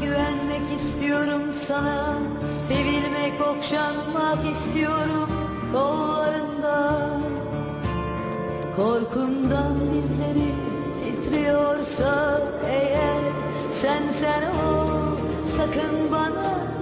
güvenmek istiyorum sana. Sevilmek, okşanmak istiyorum kollarında Korkumdan dizleri titriyorsa eğer Sen sen ol sakın bana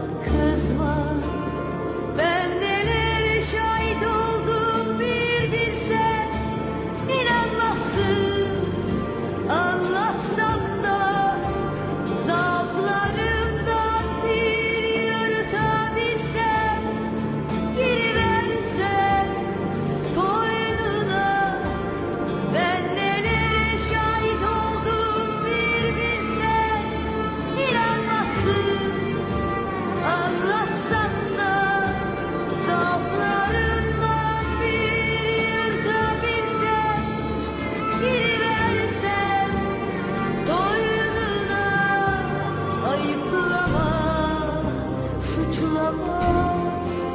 suçlama,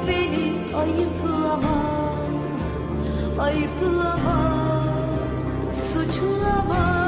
beni ayıplama, ayıplama, suçlama,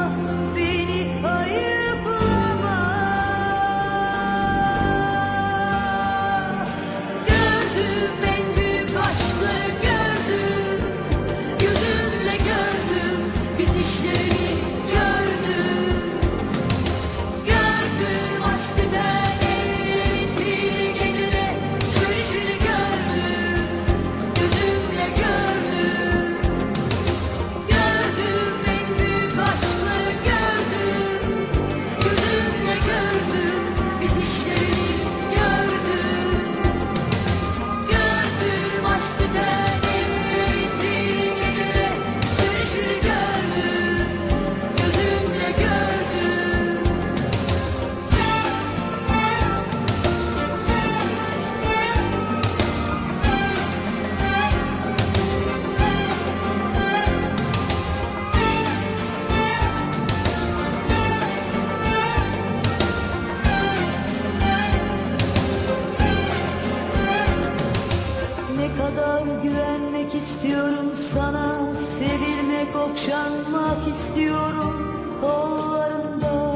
kadar güvenmek istiyorum sana. Sevilmek, okşanmak istiyorum kollarında.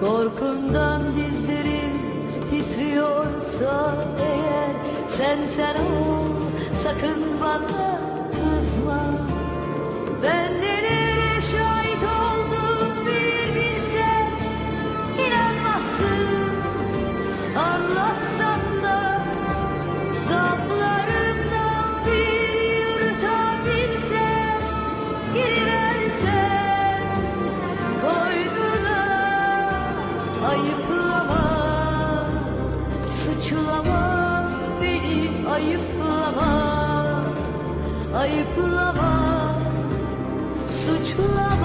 Korkundan dizlerim titriyorsa eğer Sen sen ol sakın bana kızma. Ben Ayıplama, suçlama beni ayıplama Ayıplama, suçlama